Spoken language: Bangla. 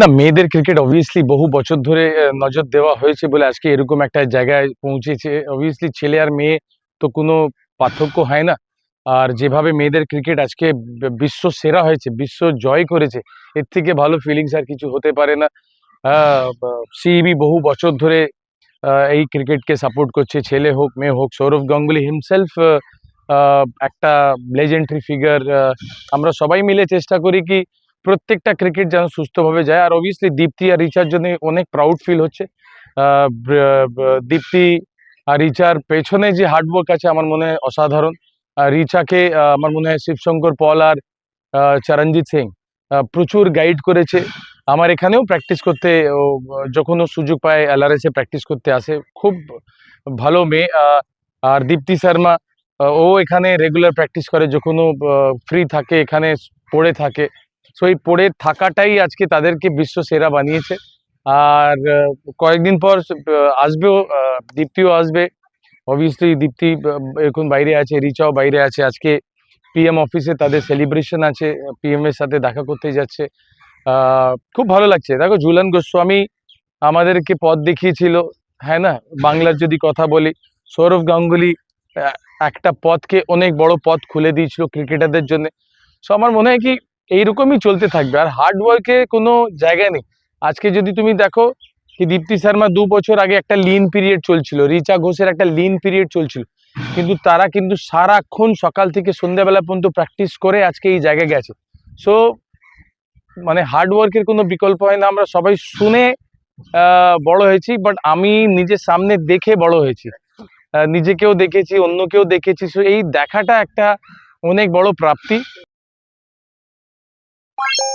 না, মেয়েদের ক্রিকেট অবভিয়াসলি বহু বছর ধরে নজর দেওয়া হয়েছে বলে আজকে এরকম একটা জায়গায় পৌঁছেছে। অবভিয়াসলি ছেলে আর মেয়ে তো কোনো পার্থক্য হয় না। আর যেভাবে মেয়েদের ক্রিকেট আজকে বিশ্ব সেরা হয়েছে, বিশ্ব জয় করেছে, এর থেকে ভালো ফিলিংস আর কিছু হতে পারে না। সিইবি বহু বছর ধরে এই ক্রিকেটকে সাপোর্ট করছে, ছেলে হোক, মেয়ে হোক, সৌরভ গাঙ্গুলি হিমসেলফ একটা লেজেন্ডারি ফিগার আমরা সবাই মিলে চেষ্টা করি কি প্রত্যেকটা ক্রিকেট যেন সুস্থভাবে যায়। আর অবভিয়াসলি দীপ্তি আর রিচার জন্য অনেক প্রাউড ফিল হচ্ছে। দীপ্তি আর রিচার পেছনে যে হার্ডওয়ার্ক আছে আমার মনে হয় অসাধারণ। রিচাকে আমার মনে হয় শিবশঙ্কর পল আর চরণজিৎ সিং প্রচুর গাইড করেছে। আমার এখানেও প্র্যাকটিস করতে যখন ও সুযোগ পায় এলআরএসে প্র্যাকটিস করতে আসে। খুব ভালো মেয়ে আর দীপ্তি শর্মা ও এখানে রেগুলার প্র্যাকটিস করে। যখন ও ফ্রি থাকে, এখানে পড়ে থাকে সো এই পড়ে থাকাটাই আজকে তাদেরকে বিশ্ব সেরা বানিয়েছে। আর কয়েকদিন পর আসবেও দীপ্তিও আসবে। অবভিয়াসলি দীপ্তি এখন বাইরে আছে, রিচাও বাইরে আছে। আজকে পিএম অফিসে তাদের সেলিব্রেশন আছে পিএম এর সাথে দেখা করতে যাচ্ছে। খুব ভালো লাগছে। দেখো, ঝুলন গোস্বামী আমাদেরকে পথ দেখিয়েছিল হ্যাঁ না? বাংলার যদি কথা বলি, সৌরভ গাঙ্গুলি একটা পথকে অনেক বড় পথ খুলে দিয়েছিল ক্রিকেটারদের জন্য। সো আমার মনে হয় কি এইরকমই চলতে থাকবে। আর হার্ড ওয়ার্কে কোনো জায়গা নেই। আজকে যদি তুমি দেখো কি দীপ্তি শর্মা দু বছর আগে একটা লিন পিরিয়ড চলছিল, রিচা ঘোষের একটা লিন পিরিয়ড চলছিল। কিন্তু তারা কিন্তু সারাক্ষণ সকাল থেকে সন্ধ্যাবেলা পর্যন্ত প্র্যাকটিস করে আজকে এই জায়গায় গেছে। সো মানে হার্ড ওয়ার্কের কোনো বিকল্প হয় না, আমরা সবাই শুনে বড় হয়েছি বাট আমি নিজের সামনে দেখে বড় হয়েছি। নিজেকেও দেখেছি, অন্যকেও দেখেছি। সো এই দেখাটা একটা অনেক বড় প্রাপ্তি। バシン。